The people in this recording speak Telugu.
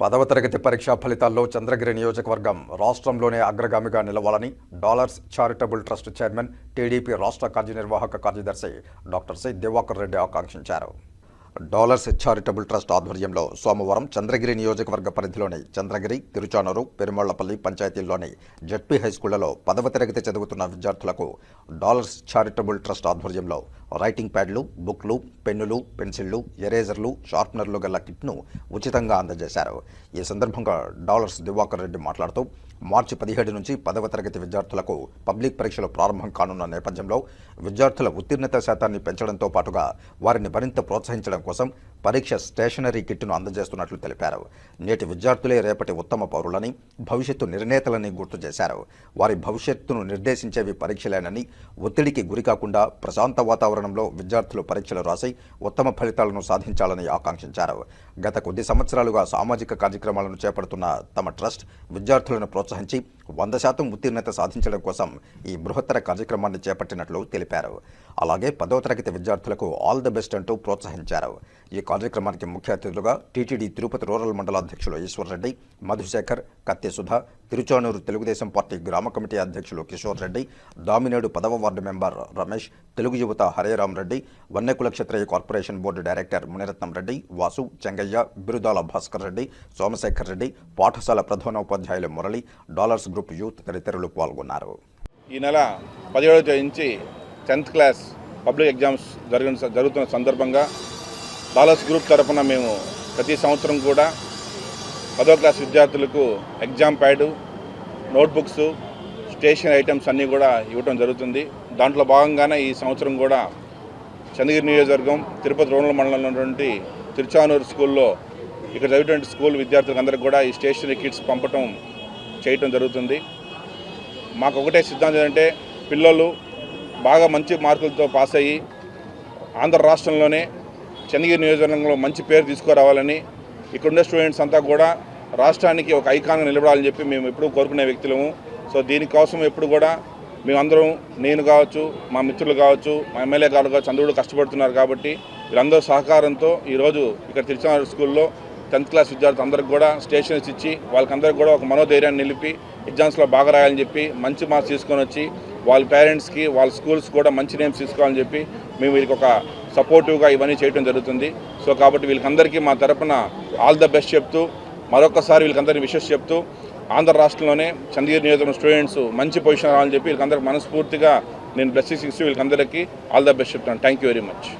పదవ తరగతి పరీక్షా ఫలితాల్లో చంద్రగిరి నియోజకవర్గం రాష్ట్రంలోనే అగ్రగామిగా నిలవాలని Dollars charitable trust chairman TDP రాష్ట్ర కార్యనిర్వాహక కార్యదర్శి డాక్టర్ సి దివాకర్ రెడ్డి ఆకాంక్షించారు. డాలర్స్ చారిటబుల్ ట్రస్ట్ ఆధ్వర్యంలో సోమవారం చంద్రగిరి నియోజకవర్గ పరిధిలోని చంద్రగిరి తిరుచానూరు పెరుమళ్ళపల్లి పంచాయతీల్లోని జడ్పీ హైస్కూళ్ళలో పదవ తరగతి చదువుతున్న విద్యార్థులకు డాలర్స్ చారిటబుల్ ట్రస్ట్ ఆధ్వర్యంలో రైటింగ్ ప్యాడ్లు బుక్లు పెన్నులు పెన్సిళ్ళు ఎరేజర్లు షార్ప్నర్లు గల కిట్ను ఉచితంగా అందజేశారు. ఈ సందర్భంగా డాలర్స్ దివాకర్ రెడ్డి మాట్లాడుతూ మార్చి పదిహేడు నుంచి పదవ తరగతి విద్యార్థులకు పబ్లిక్ పరీక్షలు ప్రారంభం కానున్న నేపథ్యంలో విద్యార్థుల ఉత్తీర్ణత శాతాన్ని పెంచడంతో పాటుగా వారిని మరింత ప్రోత్సహించడం కోసం పరీక్ష స్టేషనరీ కిట్ను అందజేస్తున్నట్లు తెలిపారు. నేటి విద్యార్థులే రేపటి ఉత్తమ పౌరులని భవిష్యత్తు నిర్ణేతలని గుర్తు చేశారు. వారి భవిష్యత్తును నిర్దేశించేవి పరీక్షలేనని ఒత్తిడికి గురికాకుండా ప్రశాంత వాతావరణంలో విద్యార్థులు పరీక్షలు రాసి ఉత్తమ ఫలితాలను సాధించాలని ఆకాంక్షించారు. గత కొద్ది సంవత్సరాలుగా సామాజిక కార్యక్రమాలను చేపడుతున్న తమ ట్రస్ట్ విద్యార్థులను ప్రోత్సహించి వంద శాతం ఉత్తీర్ణత సాధించడం కోసం ఈ బృహత్తర కార్యక్రమాన్ని చేపట్టినట్లు తెలిపారు. అలాగే పదో తరగతి విద్యార్థులకు ఆల్ ద బెస్ట్ అంటూ ప్రోత్సహించారు. ఈ కార్యక్రమానికి ముఖ్య అతిథులుగా టీటీడీ తిరుపతి రూరల్ మండల అధ్యక్షులు ఈశ్వర్రెడ్డి మధుశేఖర్ కత్తి తిరుచానూరు తెలుగుదేశం పార్టీ గ్రామ కమిటీ అధ్యక్షులు కిషోర్ రెడ్డి దామినేడు పదవ ward member Ramesh Telugu Yuvatha Hareram Reddy Vannekula Kshatriya corporation board director Muniratnam Reddy Vasu Chengaiah Birudala Bhaskar Reddy Somasekhar Reddy పాఠశాల ప్రధానోపాధ్యాయులు మురళి డాలర్స్ గ్రూప్ యూత్ తదితరులు పాల్గొన్నారు. ఈ నెల పదిహేడవ తేదీ నుంచి టెన్త్ క్లాస్ పబ్లిక్ ఎగ్జామ్స్ జరిగిన జరుగుతున్న సందర్భంగా డాలర్స్ గ్రూప్ తరఫున మేము ప్రతి సంవత్సరం కూడా పదో క్లాస్ విద్యార్థులకు exam pad notebooks stationery items అన్నీ కూడా ఇవ్వటం జరుగుతుంది. దాంట్లో భాగంగానే ఈ సంవత్సరం కూడా చంద్రగిరి నియోజకవర్గం తిరుపతి రూరల్ మండలంలో ఉన్నటువంటి తిరుచానూరు స్కూల్లో ఇక్కడ చదివేటువంటి స్కూల్ విద్యార్థులందరికీ కూడా ఈ స్టేషనరీ కిట్స్ పంపటం చేయటం జరుగుతుంది. మాకు ఒకటే సిద్ధాంతం ఏంటంటే పిల్లలు బాగా మంచి మార్కులతో పాస్ అయ్యి ఆంధ్ర రాష్ట్రంలోనే చంద్రగిరి నియోజకవర్గంలో మంచి పేరు తీసుకురావాలని ఇక్కడున్న స్టూడెంట్స్ అంతా కూడా రాష్ట్రానికి ఒక ఐకాన్గా నిలబడాలని చెప్పి మేము ఎప్పుడూ కోరుకునే వ్యక్తులము. సో దీనికోసం ఎప్పుడు కూడా మేమందరం నేను కావచ్చు మా మిత్రులు కావచ్చు మా ఎమ్మెల్యే గారు కావచ్చు అందరూ కూడా కష్టపడుతున్నారు కాబట్టి వీళ్ళందరూ సహకారంతో ఈరోజు ఇక్కడ తిరుచానూరు స్కూల్లో టెన్త్ క్లాస్ విద్యార్థులు అందరికి కూడా స్టేషన్స్ ఇచ్చి వాళ్ళకందరికి కూడా ఒక మనోధైర్యాన్ని నిలిపి ఎగ్జామ్స్లో బాగా రాయాలని చెప్పి మంచి మార్క్స్ తీసుకొని వచ్చి వాళ్ళ పేరెంట్స్కి వాళ్ళ స్కూల్స్ కూడా మంచి నేమ్స్ తీసుకోవాలని చెప్పి మేము వీరికి ఒక సపోర్టివ్గా ఇవన్నీ చేయడం జరుగుతుంది. సో కాబట్టి వీళ్ళకందరికీ మా తరపున ఆల్ ద బెస్ట్ చెప్తూ మరొకసారి వీళ్ళకందరికీ విషెస్ చెప్తూ ఆంధ్ర రాష్ట్రంలోనే చంద్రగిరి నియోజకవర్గం స్టూడెంట్స్ మంచి పొజిషన్ రావాలని చెప్పి వీళ్ళకందరికి మనస్ఫూర్తిగా నేను బ్లెస్సింగ్స్ ఇస్తూ వీళ్ళకందరికీ ఆల్ ద బెస్ట్ చెప్తాను థ్యాంక్ యూ వెరీ మచ్